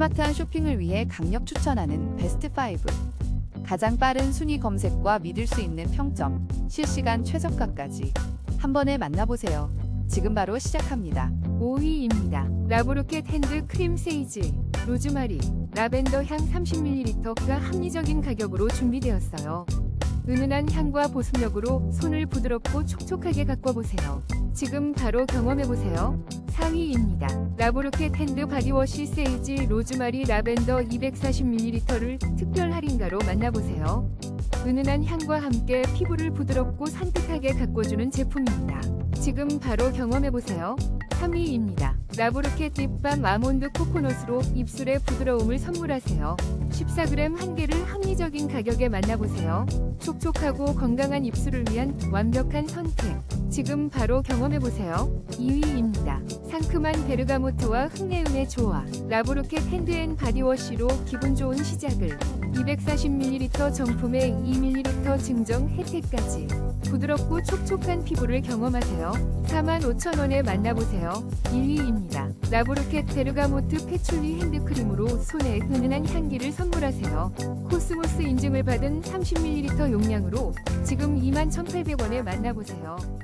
스마트한 쇼핑을 위해 강력 추천하는 베스트 5. 가장 빠른 순위 검색과 믿을 수 있는 평점, 실시간 최저가까지 한 번에 만나보세요. 지금 바로 시작합니다. 5위입니다. 라브로켓 핸드 크림 세이지, 로즈마리, 라벤더 향 30ml가 합리적인 가격으로 준비되었어요. 은은한 향과 보습력으로 손을 부드럽고 촉촉하게 가꿔보세요. 지금 바로 경험해보세요. 4위입니다. 라브로켓 핸드 바디워시 세이지 로즈마리 라벤더 240ml를 특별 할인가로 만나보세요. 은은한 향과 함께 피부를 부드럽고 산뜻하게 가꿔주는 제품입니다. 지금 바로 경험해보세요. 3위입니다. 라브르켓 립밤 아몬드 코코넛으로 입술의 부드러움을 선물하세요. 14g 한 개를 합리적인 가격에 만나보세요. 촉촉하고 건강한 입술을 위한 완벽한 선택. 지금 바로 경험해보세요. 2위입니다. 상큼한 베르가모트와 흑내음의 조화. 라브르켓 핸드앤 바디워시로 기분 좋은 시작을. 240ml 정품에 2ml 증정 혜택까지. 부드럽고 촉촉한 피부를 경험하세요. 45,000원에 만나보세요. 1위입니다. 라브로켓 베르가모트 패출리 핸드크림으로 손에 은은한 향기를 선물하세요. 코스모스 인증을 받은 30ml 용량으로 지금 21,800원에 만나보세요.